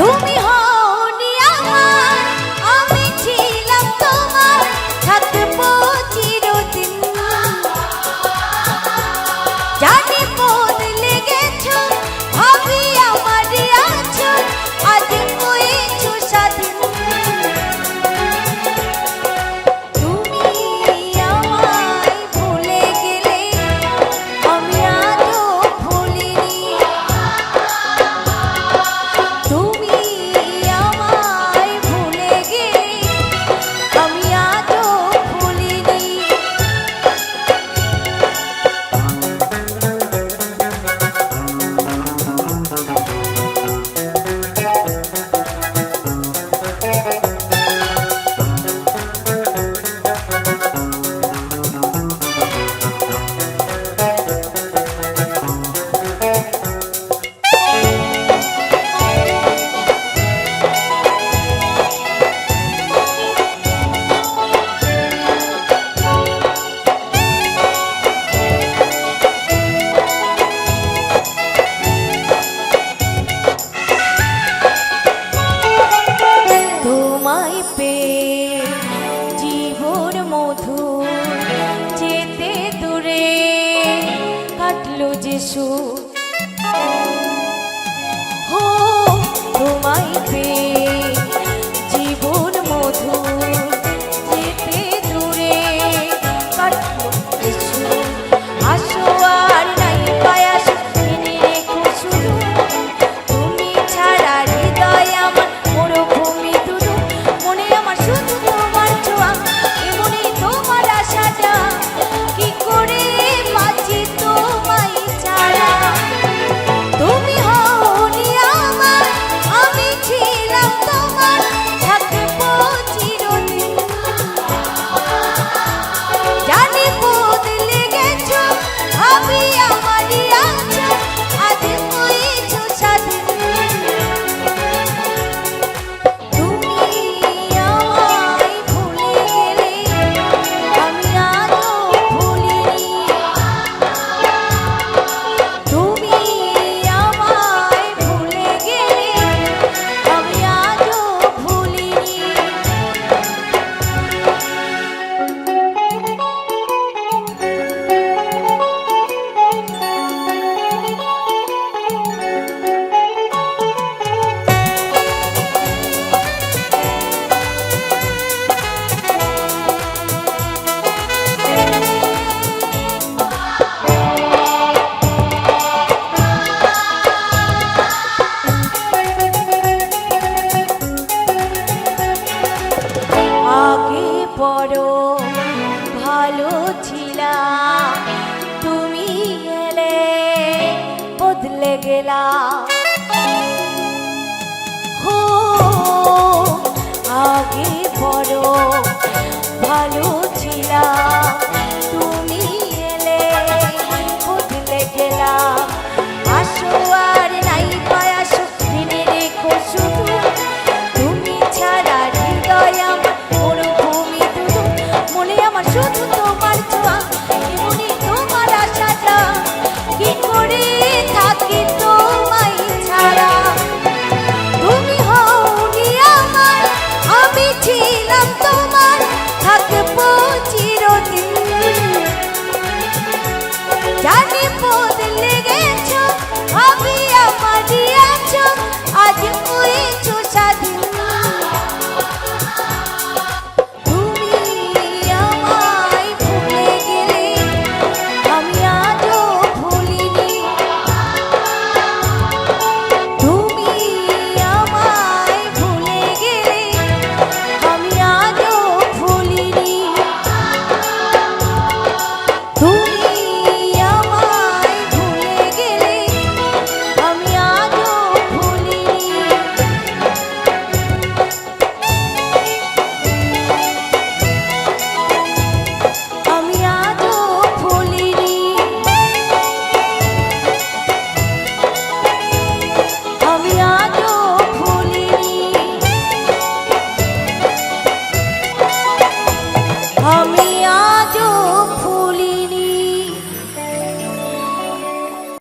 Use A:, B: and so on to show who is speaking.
A: tú জীবন মধু যেতে দূরে কাটলো যে সুখ ছিলাম তুমি এলে বদলে গেলা।